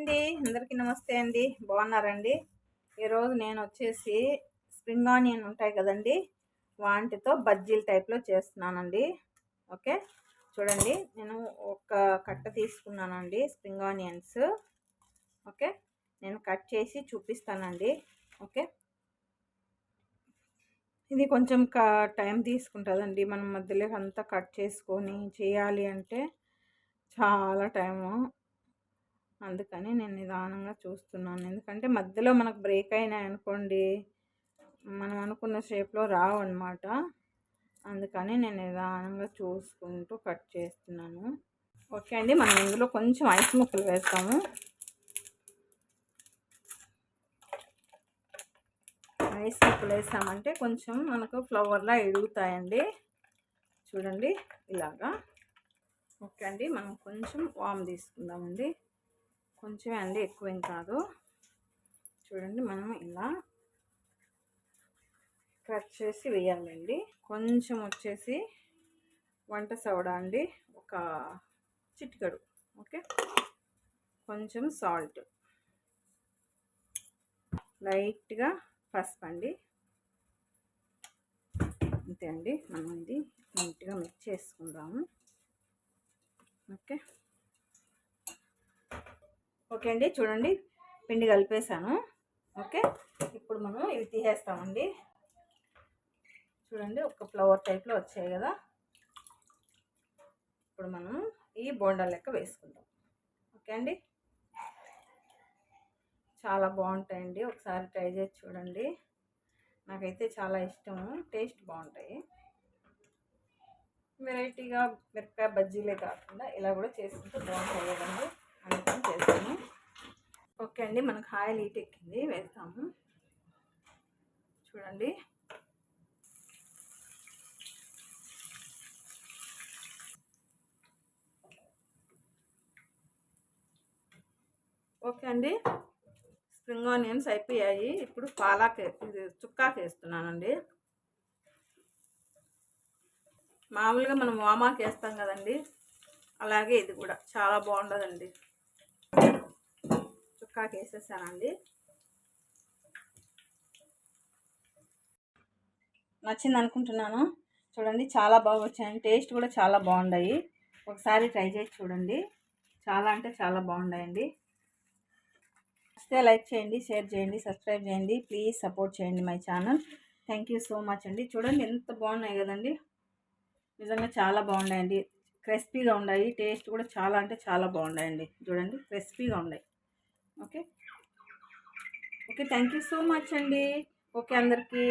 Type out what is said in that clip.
అండి. అందరికీ నమస్తే అండి. బాగున్నారండి? ఈరోజు నేను వచ్చేసి స్ప్రింగ్ ఆనియన్ ఉంటాయి కదండి వాటితో బజ్జీల టైప్లో చేస్తున్నానండి. ఓకే? చూడండి నేను ఒక కట్ట తీసుకున్నానండి స్ప్రింగ్ ఆనియన్స్. ఓకే? నేను కట్ చేసి చూపిస్తానండి. ఓకే? ఇది కొంచెం క టైం తీసుకుంటుందండి. మనం మధ్యలో అంతా కట్ చేసుకొని చేయాలి అంటే చాలా టైము. అందుకని నేను నిదానంగా చూస్తున్నాను. ఎందుకంటే మధ్యలో మనకు బ్రేక్ అయినాయి అనుకోండి మనం అనుకున్న షేప్లో రావు అనమాట అందుకని నేను నిదానంగా చూసుకుంటూ కట్ చేస్తున్నాను. ఓకే అండి మనం ఇందులో కొంచెం ఐస్ ముక్కలు వేస్తాము. ఐస్ ముక్కలు వేసామంటే కొంచెం మనకు ఫ్లవర్లా ఎడుగుతాయండి చూడండి ఇలాగా. ఓకే అండి మనం కొంచెం వామ్ తీసుకుందామండి. కొంచెమే అండి ఎక్కువేం కాదు. చూడండి మనం ఇలా కట్ చేసి వేయాలండి. కొంచెం వచ్చేసి వంట సోడా అండి ఒక చిటికడు ఓకే? కొంచెం సాల్ట్. లైట్గా పసుపు అండి. అంతే అండి మనం ఇది నీట్గా మిక్స్ చేసుకుందాము. ఓకే? ఓకే అండి చూడండి. పిండి కలిపేసాను ఓకే. ఇప్పుడు మనం ఇవి తీసేస్తామండి. చూడండి ఒక ఫ్లవర్ టైప్లో వచ్చాయి కదా. ఇప్పుడు మనం ఈ బోండా లెక్క వేసుకుందాం. ఓకే అండి. చాలా బాగుంటాయండి. ఒకసారి ట్రై చేసి చూడండి. నాకైతే చాలా ఇష్టము. టేస్ట్ బాగుంటాయి. వెరైటీగా మిరపకాయ బజ్జీలే కాకుండా ఇలా కూడా చేసుకుంటే బాగుంటాయి కదండి. అందుకని చేస్తాము ఓకే అండి మనకు ఆయిల్ హీట్ ఎక్కింది వేస్తాము. చూడండి. ఓకే అండి స్ప్రింగ్ ఆనియన్స్ అయిపోయాయి. ఇప్పుడు పాలాక్ ఇది చుక్కాకు వేస్తున్నానండి. మామూలుగా మనం వామాకి వేస్తాం కదండి అలాగే ఇది కూడా చాలా బాగుండదండి. చుక్కాకి వేసేసానండి నచ్చింది అనుకుంటున్నాను చూడండి చాలా బాగా వచ్చాయండి టేస్ట్ కూడా చాలా బాగున్నాయి ఒకసారి ట్రై చేసి చూడండి. చాలా అంటే చాలా బాగున్నాయండి నచ్చితే లైక్ చేయండి షేర్ చేయండి సబ్స్క్రైబ్ చేయండి. ప్లీజ్ సపోర్ట్ చేయండి my channel. Thank you so much అండి. చూడండి ఎంత బాగున్నాయి కదండి. నిజంగా చాలా బాగున్నాయండి. క్రిస్పీగా ఉన్నాయి. టేస్ట్ కూడా చాలా అంటే చాలా బాగున్నాయండి. చూడండి క్రిస్పీగా ఉన్నాయి. Okay? Okay thank you so much అండి. ఓకే అందరికీ.